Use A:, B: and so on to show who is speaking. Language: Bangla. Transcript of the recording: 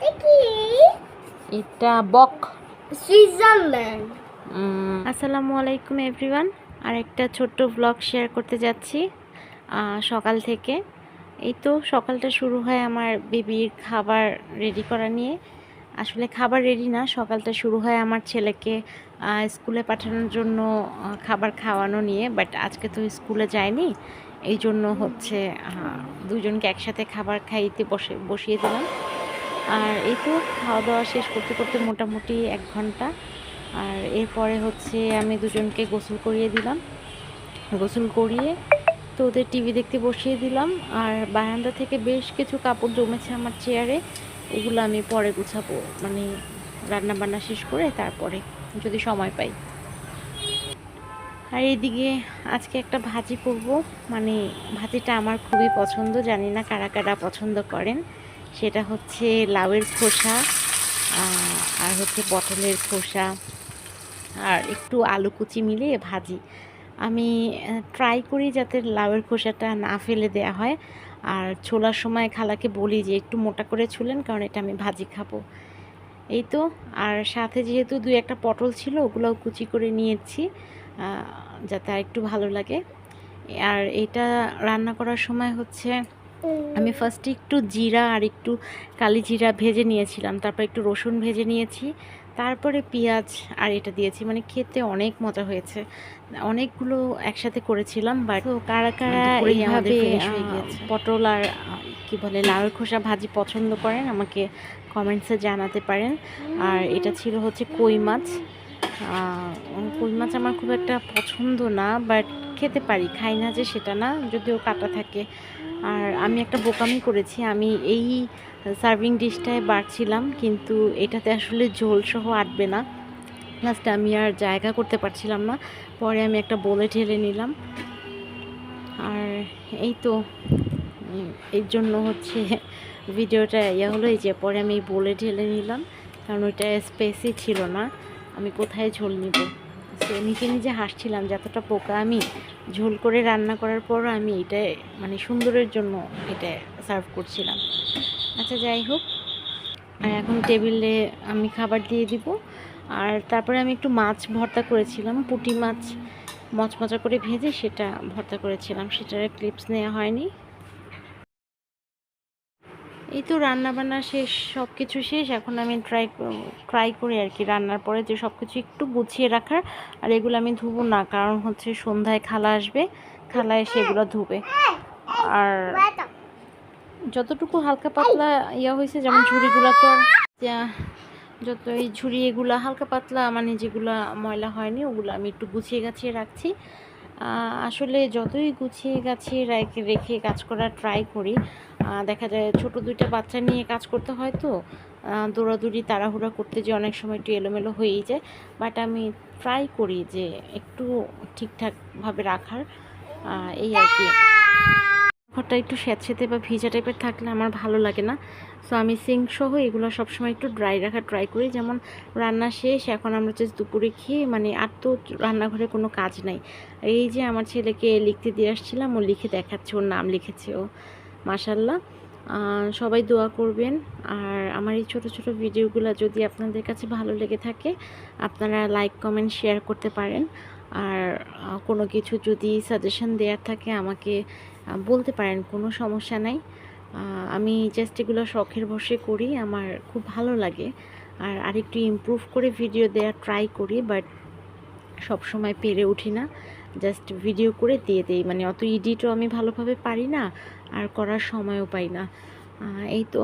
A: কি
B: এটা বক।
A: সুইজারল্যান্ড।
B: আসসালামু আলাইকুম এভরিওয়ান। আর একটা ছোট্ট ব্লগ শেয়ার করতে যাচ্ছি সকাল থেকে। এই তো সকালটা শুরু হয় আমার বেবির খাবার রেডি করা নিয়ে। আসলে খাবার রেডি না সকালটা শুরু হয় আমার ছেলেকে স্কুলে পাঠানোর জন্য খাবার খাওয়ানো নিয়ে। বাট আজকে তো স্কুলে যায়নি এই জন্য হচ্ছে দুজনকে একসাথে খাবার খাইতে বসে বসিয়ে দিলাম। আর এই তো খাওয়া দাওয়া শেষ করতে করতে মোটামুটি এক ঘণ্টা। আর এরপরে হচ্ছে আমি দুজনকে গোসল করিয়ে দিলাম। গোসল করিয়ে তো ওদের টিভি দেখতে বসিয়ে দিলাম। আর বারান্দা থেকে বেশ কিছু কাপড় জমেছে আমার চেয়ারে। ওগুলো আমি পরে গুছাবো মানে রান্না বান্না শেষ করে তারপরে যদি সময় পাই। আর এইদিকে আজকে একটা ভাজি করব। মানে ভাজিটা আমার খুবই পছন্দ, জানি না কারা কারা পছন্দ করেন। সেটা হচ্ছে লাউয়ের খোসা আর হচ্ছে পটলের খোসা, আর একটু আলু কুচি মিলিয়ে ভাজি। আমি ট্রাই করি যাতে লাউয়ের খোসাটা না ফেলে দেওয়া হয়। আর ছোলার সময় খালাকে বলি যে একটু মোটা করে ছুলেন, কারণ এটা আমি ভাজি খাব। এই তো, আর সাথে যেহেতু দুই একটা পটল ছিল, ওগুলোও কুচি করে নিয়েছি যাতে আর একটু ভালো লাগে। আর এটা রান্না করার সময় হচ্ছে আমি ফার্স্টে একটু জিরা আর একটু কালি জিরা ভেজে নিয়েছিলাম তারপর একটু রসুন ভেজে নিয়েছি তারপরে পেঁয়াজ আর এটা দিয়েছি মানে খেতে অনেক মজা হয়েছে। অনেকগুলো একসাথে করেছিলাম বাট কারা কারা এইভাবে। পটল আর কি বলে লাউয়ের খোসা ভাজি পছন্দ করেন আমাকে কমেন্টসে জানাতে পারেন। আর এটা ছিল হচ্ছে কই মাছ। কই মাছ আমার খুব একটা পছন্দ না বাট খেতে পারি খাই না যে সেটা না যদিও কাটা থাকে। আর আমি একটা বোকামি করেছি, আমি এই সার্ভিং ডিশটায় বাড়ছিলাম কিন্তু এটাতে আসলে ঝোল সহ আটবে না। লাস্টে আমি আর জায়গা করতে পারছিলাম না, পরে আমি একটা বলে ঢেলে নিলাম। আর এই তো, এর জন্য হচ্ছে ভিডিওটা ইয়ে হলো এই যে, পরে আমি বলে ঢেলে নিলাম, কারণ ওইটা স্পেসই ছিল না, আমি কোথায় ঝোল নিব? তো নিজে নিজে হাসছিলাম যতটা পোকা আমি ঝোল করে রান্না করার পর আমি এটা মানে সুন্দরের জন্য এটা সার্ভ করছিলাম। আচ্ছা যাই হোক। আর এখন টেবিলে আমি খাবার দিয়ে দিব। আর তারপরে আমি একটু মাছ ভর্তা করেছিলাম। পুটি মাছ মচমচা করে ভেজে সেটা ভর্তা করেছিলাম। সেটার ক্লিপস নেওয়া হয়নি। এই তো রান্না বান্না শেষ সব কিছু শেষ। এখন আমি ট্রাই ট্রাই করি আর কি রান্নার পরে যে সব কিছু একটু গুছিয়ে রাখার। আর এগুলো আমি ধুবো না, কারণ হচ্ছে সন্ধ্যায় খালা আসবে, খালা এসে এগুলো ধুবে। আর যতটুকু হালকা পাতলা ইয়া হয়েছে, যেমন ঝুড়িগুলো তো যত এই ঝুড়ি এগুলো হালকা পাতলা মানে যেগুলো ময়লা হয়নি, ওগুলো আমি একটু গুছিয়ে গাছিয়ে রাখছি। আসলে যতই গুছিয়ে গাছিয়ে রেখে কাজ করার ট্রাই করি দেখা যায় ছোট দুইটা বাচ্চা নিয়ে কাজ করতে হয় তো দৌড়াদৌড়ি, তাড়াহুড়া করতে যে অনেক সময় একটু এলোমেলো হয়েই যায়। বাট আমি ট্রাই করি যে একটু ঠিকঠাকভাবে রাখার এই আর কি। ঘরটা একটু স্যাঁতসেঁতে বা ভিজা টাইপের থাকলে আমার ভালো লাগে না। সো আমি সিঙ্ক সহ এগুলো সবসময় একটু ড্রাই রাখার ট্রাই করি। যেমন রান্না শেষ, এখন আমরা জাস্ট দুপুরে খেয়ে মানে আর তো রান্নাঘরে কোনো কাজ নাই। এই যে আমার ছেলেকে লিখতে দিয়ে আসছিলাম, ও লিখে দেখাচ্ছে, ওর নাম লিখেছে ও। মাসাল্লাহ সবাই দোয়া করবেন। আর আমার এই ছোট ছোট ভিডিওগুলো যদি আপনাদের কাছে ভালো লেগে থাকে, আপনারা লাইক কমেন্ট শেয়ার করতে পারেন। আর কোনো কিছু যদি সাজেশন দেওয়ার থাকে, আমাকে বলতে পারেন কোনো সমস্যা নাই। আমি জাস্ট এগুলো শখের বসে করি, আমার খুব ভালো লাগে। আর আরেকটু ইমপ্রুভ করে ভিডিও দেওয়া ট্রাই করি বাট সব সময় পেরে উঠি না। জাস্ট ভিডিও করে দিয়ে দেই মানে অত ইডিটও আমি ভালোভাবে পারি না, আর করার সময়ও পাই না। এই তো।